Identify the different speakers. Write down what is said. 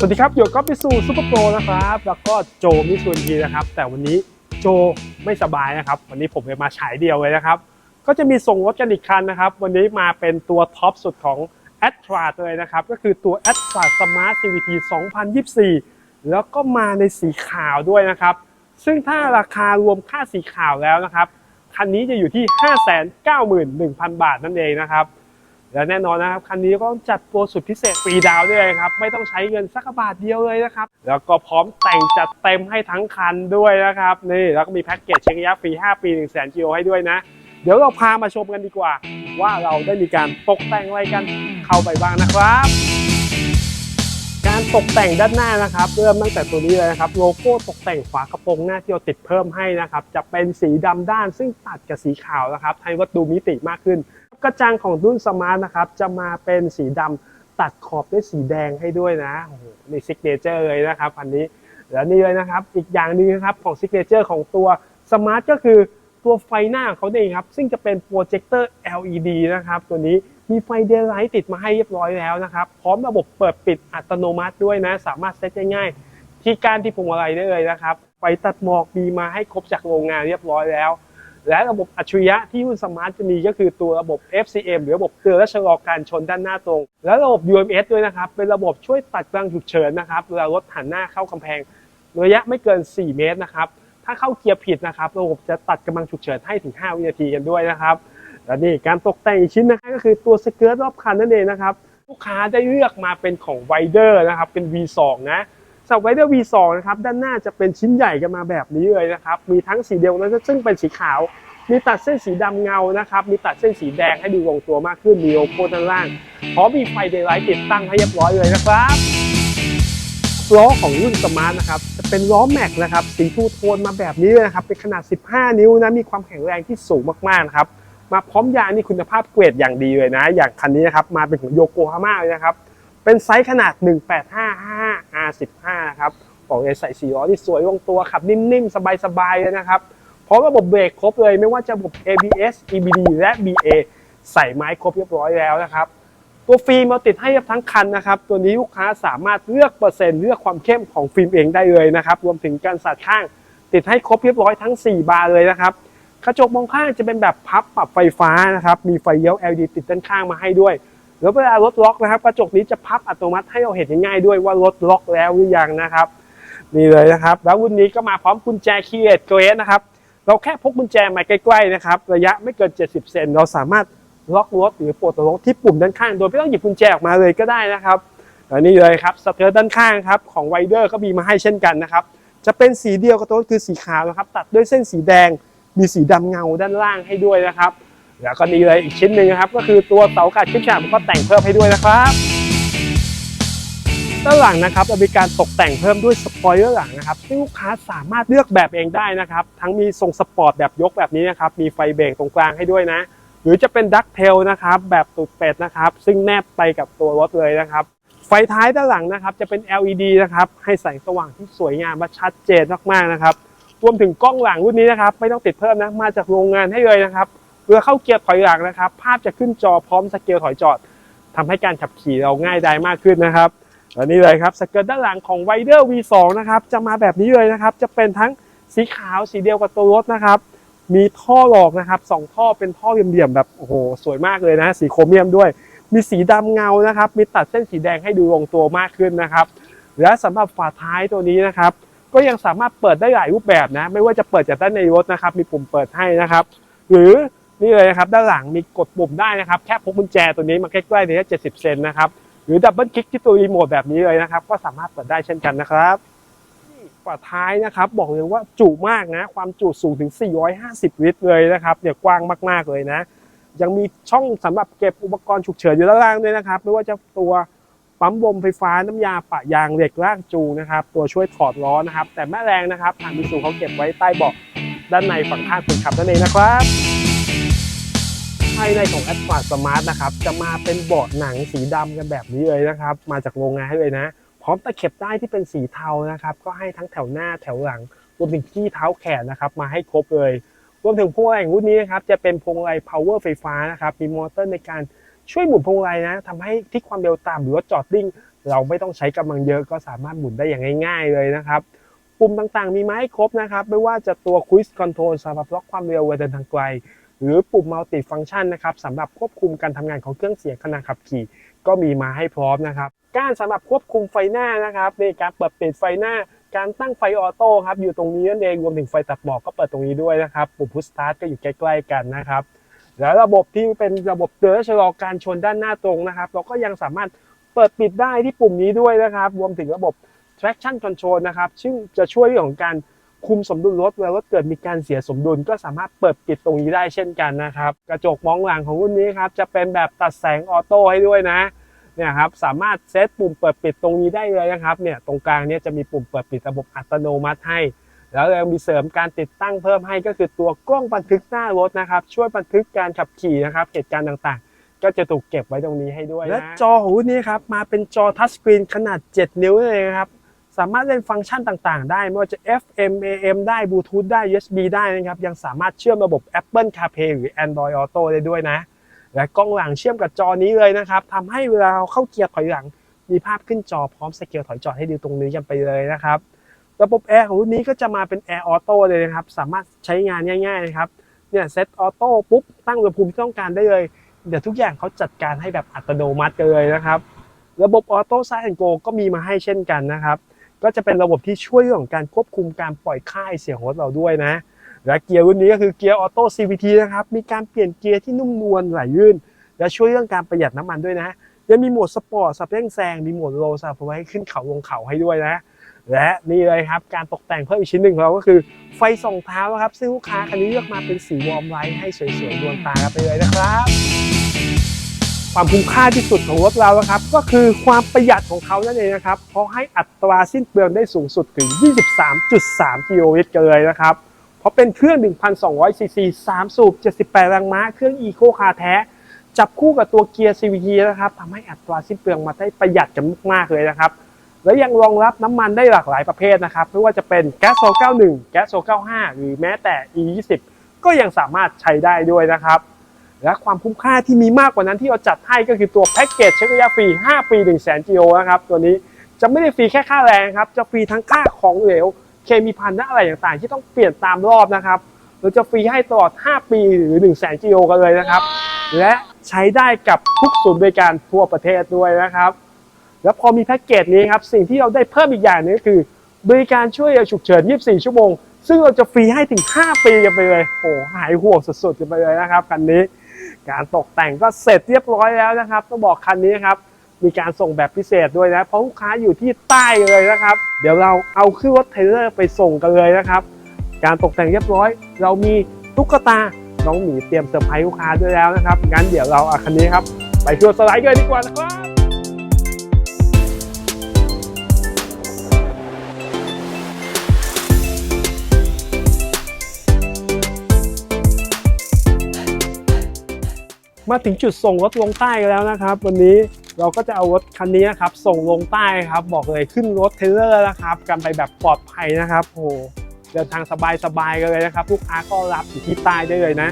Speaker 1: สวัสดีครับ อยู่กับมิสูซูเปอร์โปรนะครับ แล้วก็โจมิสูนทีนะครับ แต่วันนี้โจไม่สบายนะครับ วันนี้ผมเลยมาฉายเดียวเลยนะครับ ก็จะมีส่งรถกันอีกคันนะครับ วันนี้มาเป็นตัวท็อปสุดของ a t r a เลยนะครับ ก็คือตัว a t r a Smart CVT 2024 แล้วก็มาในสีขาวด้วยนะครับ ซึ่งถ้าราคารวมค่าสีขาวแล้วนะครับ คันนี้จะอยู่ที่ 591,000 บาทนั่นเองนะครับ และแน่นอนนะครับคันนี้ก็จัดโปรสุดพิเศษฟรีดาวด้วยครับไม่ต้องใช้เงินสักบาทเดียวเลยนะครับแล้วก็พร้อมแต่งจัดเต็มให้ทั้งคันด้วยนะครับนี่แล้วก็มีแพ็กเกจเช็คระยะฟรี 5 ปี 1 0 0 0 0 0กิโลให้ด้วยนะ เดี๋ยวเราพามาชมกันดีกว่า ว่าเราได้มีการตกแต่งอะไรกันเข้าไปบ้างนะครับการตกแต่งด้านหน้านะครับเริ่มตั้งแต่ตัวนี้เลยนะครับโลโก้ตกแต่งฝากระโปรงหน้าที่เราติดเพิ่มให้นะครับจะเป็นสีดำด้านซึ่งตัดกับสีขาวนะครับให้วัดดูมิติมากขึ้น กระจังของรุ่นสมาร์ทนะครับ จะมาเป็นสีดำตัดขอบด้วยสีแดงให้ด้วยนะโอ้โหนี่ซิกเนเจอร์เลยนะครับอันนี้แล้วนี่เลยนะครับ อีกอย่างหนึ่งนะครับของซิกเนเจอร์ของตัวสมาร์ทก็คือตัวไฟหน้าของเขาเองครับ ซึ่งจะเป็นโปรเจคเตอร์ LED นะครับ ตัวนี้มีไฟเดย์ไลท์ติดมาให้เรียบร้อยแล้วนะครับ พร้อมระบบเปิดปิดอัตโนมัติด้วยนะ สามารถเซตง่ายๆที่การที่พวงมาลัยได้เลยนะครับ ไฟตัดหมอกมีมาให้ครบจากโรงงานเรียบร้อยแล้ว และระบบอัจฉริยะที่รุ่นสมาร์ทจะมีก็คือตัวระบบ FCM หรือระบบเตือนและชะลอการชนด้านหน้าตรง และระบบ UMS ด้วยนะครับ เป็นระบบช่วยตัดกลางฉุกเฉินนะครับเวลารถหันหน้าเข้ากำแพงระยะไม่เกิน 4 เมตรนะครับ ถ้าเข้าเกียร์ผิดนะครับ ระบบจะตัดกำลังฉุกเฉินให้ถึง 5 วินาทีกันด้วยนะครับและนี่การตกแต่งอีกชิ้นนะฮะก็คือตัวสเกิร์ตรอบคันนั่นเองนะครับ ลูกค้าได้เลือกมาเป็นของไวเดอร์นะครับ เป็น V2 นะ สำหรับไวเดอร์ V2 นะครับด้านหน้าจะเป็นชิ้นใหญ่กันมาแบบนี้เลยนะครับ มีทั้งสีเดียวนะซึ่งเป็นสีขาว มีตัดเส้นสีดำเงานะครับ มีตัดเส้นสีแดงให้ดูลงตัวมากขึ้นมีโลโก้ด้านล่างพร้อมมีไฟเดย์ไลท์ติดตั้งให้เรียบร้อยเลยนะครับล้อของรุ่นสมาร์ทนะครับจะเป็นล้อแม็กนะครับสีทูโทนมาแบบนี้เลยนะครับเป็นขนาด 15 นิ้วนะมีความแข็งแรงที่สูงมากๆนะครับมาพร้อมยางนี่คุณภาพเกรดอย่างดีเลยนะ อย่างคันนี้นะครับมาเป็นของโยโกฮาม่าเลยนะครับ เป็นไซส์ขนาด 1855 R15 นะครับบอกเลยใส่สีล้อที่สวยลงตัวขับนิ่มๆ สบายๆเลยนะครับพร้อมระบบเบรกครบเลยไม่ว่าจะระบบ ABS EBD และ BA ใส่ไม้ครบเรียบร้อยแล้วนะครับ ตัวฟิล์มเราติดให้ทั้งคันนะครับ ตัวนี้ลูกค้าสามารถเลือกเปอร์เซ็นต์เลือกความเข้มของฟิล์มเองได้เลยนะครับ รวมถึงการสัดข้าง ติดให้ครบเรียบร้อยทั้ง 4 บานเลยนะครับกระจกมองข้างจะเป็นแบบพับปรับไฟฟ้านะครับมีไฟเลี้ยว LED ติดด้านข้างมาให้ด้วย แล้วเวลารถล็อกนะครับ กระจกนี้จะพับอัตโนมัติให้เราเห็นง่ายๆด้วยว่ารถล็อกแล้วหรือยังนะครับนี่เลยนะครับ แล้วรุ่นนี้ก็มาพร้อมกุญแจคีย์เลสเกรสนะครับเราแค่พกกุญแจมาใกล้ๆนะครับระยะไม่เกิน 70 เซนเราสามารถล็อกรถหรือปลดล็อกที่ปุ่มด้านข้าง โดยไม่ต้องหยิบกุญแจออกมาเลยก็ได้นะครับและนี่เลยครับสเตอร์ด้านข้างครับของไวเดอร์ก็มีมาให้เช่นกันนะครับจะเป็นสีเดียวกับตัวคือสีขาวนะครับ ตัดด้วยเส้นสีแดงมีสีดำเงาด้านล่างให้ด้วยนะครับ แล้วก็นี่เลยอีกชิ้นหนึ่งนะครับ ก็คือตัวเสากัดขึ้นฉากก็แต่งเพิ่มให้ด้วยนะครับด้านหลังนะครับเรามีการตกแต่งเพิ่มด้วยสปอยเลอร์หลังนะครับซึ่งลูกค้าสามารถเลือกแบบเองได้นะครับ ทั้งมีทรงสปอร์ตแบบยกแบบนี้นะครับ มีไฟเบรกตรงกลางให้ด้วยนะ หรือจะเป็นดักเทลนะครับแบบตูดเป็ดนะครับ ซึ่งแนบไปกับตัวรถเลยนะครับ ไฟท้ายด้านหลังนะครับ จะเป็น LED นะครับให้แสงสว่างที่สวยงามและชัดเจนมากๆนะครับรวมถึงกล้องหลังรุ่นนี้นะครับ ไม่ต้องติดเพิ่มนะมาจากโรงงานให้เลยนะครับ เมื่อเข้าเกียร์ถอยหลังนะครับ ภาพจะขึ้นจอพร้อมสเกลถอยจอดทำให้การขับขี่เราง่ายดายมากขึ้นนะครับและนี่เลยครับสเกิร์ตด้านหลังของ w i d e r V2 นะครับจะมาแบบนี้เลยนะครับ จะเป็นทั้งสีขาวสีเดียวกับตัวรถนะครับ มีท่อหลอกนะครับสองท่อเป็นท่อเหลี่ยมๆแบบโอ้โหสวยมากเลยนะ สีโครเมียมด้วย มีสีดำเงานะครับ มีตัดเส้นสีแดงให้ดูลงตัวมากขึ้นนะครับ และสำหรับฝาท้ายตัวนี้นะครับ ก็ยังสามารถเปิดได้หลายรูปแบบนะ ไม่ว่าจะเปิดจากด้านในรถนะครับ มีปุ่มเปิดให้นะครับ หรือ นี่เลยนะครับด้านหลังมีกดปุ่มได้นะครับแค่พกกุญแจตัวนี้มาใกล้ๆเนี่ย70เซนนะครับหรือดับเบิลคลิกที่ตัวรีโมทแบบนี้เลยนะครับ ก็สามารถเปิดได้เช่นกันนะครับฝาท้ายนะครับ บอกเลยว่าจุมากนะ ความจุสูงถึง 450 ลิตรเลยนะครับเนี่ยกว้างมากๆเลยนะ ยังมีช่องสำหรับเก็บอุปกรณ์ฉุกเฉินอยู่ด้านล่างด้วยนะครับ ไม่ว่าจะตัวปั๊มลมไฟฟ้าน้ำยาปะยางเหล็กลากจูงนะครับ ตัวช่วยถอดล้อนะครับ แต่แม่แรงนะครับ ทางมิสูเขาเก็บไว้ใต้เบาะด้านในฝั่งข้างคนขับนั่นเองนะครับ ภายในของ a d v a n c e Smart นะครับ จะมาเป็นเบาะหนังสีดำกันแบบนี้เลยนะครับ มาจากโรงงานให้เลยนะ พร้อมตะเข็บได้ที่เป็นสีเทานะครับ ก็ให้ทั้งแถวหน้าแถวหลังรวมถึงที่เท้าแขนนะครับ มาให้ครบเลย รวมถึงพวงมาลัยรุ่นนี้นะครับ จะเป็นพวงมาลัย power ไฟฟ้านะครับ มีมอเตอร์ในการช่วยหมุนพวงมาลัยนะทำให้ที่ความเร็วต่ำหรือว่าจอดนิ่งเราไม่ต้องใช้กำลังเยอะก็สามารถหมุนได้อย่างง่าย ๆ เลยนะครับปุ่มต่างๆ มีมาให้ครบนะครับ ไม่ว่าจะตัว Quiz Control สำหรับล็อกความเร็วเวลาเดินทางไกล หรือปุ่ม Multi Function นะครับสำหรับควบคุมการทำงานของเครื่องเสียงขณะขับขี่ ก็มีมาให้พร้อมนะครับก้านสำหรับควบคุมไฟหน้านะครับในการเปิดปิดไฟหน้าการตั้งไฟออโต้ครับอยู่ตรงนี้นั่นเองรวมถึงไฟตัดหมอกก็เปิดตรงนี้ด้วยนะครับปุ่มพุชสตาร์ทก็อยู่ใกล้ๆกันนะครับแล้วระบบที่เป็นระบบเตือนชะลอการชนด้านหน้าตรงนะครับ เราก็ยังสามารถเปิดปิดได้ที่ปุ่มนี้ด้วยนะครับ รวมถึงระบบ traction control นะครับซึ่งจะช่วยเรื่องของการ คุมสมดุลรถเวลารถเกิดมีการเสียสมดุลก็สามารถเปิดปิดตรงนี้ได้เช่นกันนะครับ กระจกมองหลังของรุ่นนี้ครับจะเป็นแบบตัดแสงออโต้ให้ด้วยนะเนี่ยครับสามารถเซตปุ่มเปิดปิดตรงนี้ได้เลยนะครับเนี่ยตรงกลางเนี่ยจะมีปุ่มเปิดปิดระบบอัตโนมัติให้ แล้วยังมีเสริมการติดตั้งเพิ่มให้ก็คือตัวกล้องบันทึกหน้ารถนะครับ ช่วยบันทึกการขับขี่นะครับเหตุการณ์ต่างๆ ก็จะถูกเก็บไว้ตรงนี้ให้ด้วยนะและจอของรุ่นนี้ครับมาเป็นจอทัชสกรีนขนาด 7 นิ้วเลยนะครับ สามารถเล่นฟังก์ชันต่างๆ ได้ไม่ว่าจะ FM AM ได้บลูทูธได้ USB ได้นะครับ ยังสามารถเชื่อมระบบ Apple CarPlay หรือ Android Auto ได้ด้วยนะ และกล้องหลังเชื่อมกับจอนี้เลยนะครับทำให้เวลาเราเข้าเกียร์ถอยหลัง มีภาพขึ้นจอพร้อมสเกลถอยจอดให้ดูตรงนี้กันไปเลยนะครับ ระบบแอร์ของรุ่นนี้ก็จะมาเป็นแอร์ออโต้เลยนะครับ สามารถใช้งานง่ายๆนะครับ เนี่ยเซตออโต้ปุ๊บตั้งอุณหภูมิที่ต้องการได้เลย เดี๋ยวทุกอย่างเขาจัดการให้แบบอัตโนมัติเลยนะครับ ระบบออโต้ไซแอนโกก็มีมาให้เช่นกันนะครับ ก็จะเป็นระบบที่ช่วยเรื่องของการควบคุมการปล่อยค่ายเสียงรถเราด้วยนะ และเกียร์รุ่นนี้ก็คือเกียร์ออโต้ CVT นะครับ มีการเปลี่ยนเกียร์ที่นุ่มนวลไหลลื่น และช่วยเรื่องการประหยัดน้ำมันด้วยนะ ยังมีโหมดสปอร์ตสับเร่งแซง มีโหมดโลสำหรับไว้ขึ้นเขาลงเขาให้ด้วยนะ และนี่เลยครับ การตกแต่งเพิ่มอีกชิ้นหนึ่งของเราก็คือไฟส่องเท้าครับ ซึ่งลูกค้าคันนี้เลือกมาเป็นสีวอร์มไลท์ให้สวยๆดวงตากันไปเลยนะครับ ความคุ้มค่าที่สุดของรถเรานะครับ ก็คือความประหยัดของเขานั่นเองนะครับเพราะให้อัตราสิ้นเปลืองได้สูงสุดถึง 23.3 กิโลลิตรกันเลยนะครับ เพราะเป็นเครื่อง 1,200ซีซี3สูบ 78 แรงม้า เครื่อง Eco Car แท้ จับคู่กับตัวเกียร์ CVT นะครับทำให้อัตราสิ้นเปลืองมาได้ประหยัดกันมากๆเลยนะครับ และยังรองรับน้ำมันได้หลากหลายประเภทนะครับไม่ว่าจะเป็นแก๊สโซ91 แก๊สโซ95 หรือแม้แต่ E20 ก็ยังสามารถใช้ได้ด้วยนะครับ และความคุ้มค่าที่มีมากกว่านั้นที่เราจัดให้ก็คือตัวแพ็กเกจเช็คระยะฟรี 5 ปี1 0 0 0 0 0กิโลนะครับตัวนี้จะไม่ได้ฟรีแค่ค่าแรงครับ จะฟรีทั้งค่าของเหลว เคมีพันและอะไรต่างๆ ที่ต้องเปลี่ยนตามรอบนะครับเราจะฟรีให้ตลอด 5 ปีหรือ1 0 0 0 0 0กิโลกันเลยนะครับ และใช้ได้กับทุกศูนย์บริการทั่วประเทศด้วยนะครับ แล้วพอมีแพ็กเกจนี้ครับสิ่งที่เราได้เพิ่มอีกอย่างหนึงก็คือบริการช่วยฉุกเฉิน 24 ชั่วโมง ซึ่งเราจะฟรีให้ถึง 5 ปีกันไปเลยโอ้หายห่วงสุดๆกันไปเลยนะครับคันนี้ การตกแต่งก็เสร็จเรียบร้อยแล้วนะครับ ต้องบอกคันนี้ครับ มีการส่งแบบพิเศษด้วยนะ เพราะลูกค้าอยู่ที่ใต้เลยนะครับ เดี๋ยวเราเอาขึ้นรถเทรลเลอร์ไปส่งกันเลยนะครับ การตกแต่งเรียบร้อย เรามีตุ๊กตา น้องหมีเตรียมเซอร์ไพรส์ลูกค้าด้วยแล้วนะครับ งั้นเดี๋ยวเราเอาคันนี้ครับ ไปทัวร์สไลด์กันดีกว่านะครับ มาถึงจุดส่งรถลงใต้แล้วนะครับ วันนี้เราก็จะเอารถคันนี้นะครับส่งลงใต้ครับ บอกเลยขึ้นรถเทเลอร์นะครับ กันไปแบบปลอดภัยนะครับโอ้โหเดินทางสบายๆกันเลยนะครับ ลูกค้าก็รับอยู่ที่ใต้ได้เลยนะ